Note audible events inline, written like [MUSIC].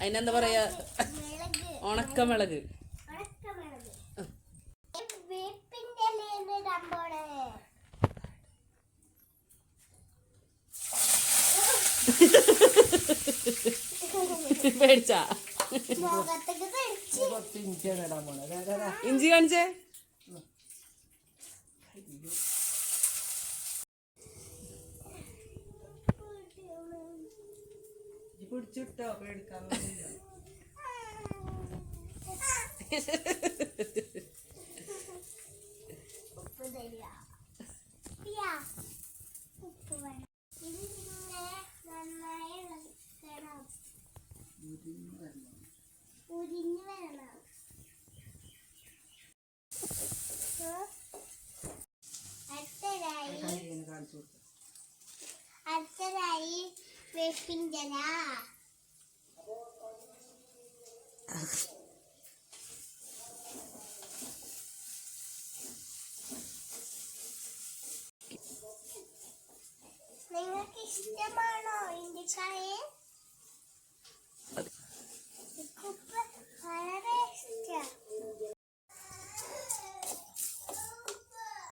അതിനെന്താ പറയാ? ഉണക്കമിളക്. Ha ha ha ha. പേടിച്ചാ ഇഞ്ചി കാണിച്ചേ? പിടിച്ചിട്ടോ? പേടിക്കാൻ [LAUGHS] വെച്ച് കൊടുക്കാം അടുത്തതായി വേപ്പിഞ്ചല നിങ്ങൾക്ക് ഇഷ്ടമാണോ ഇന്ത്യക്കാരെ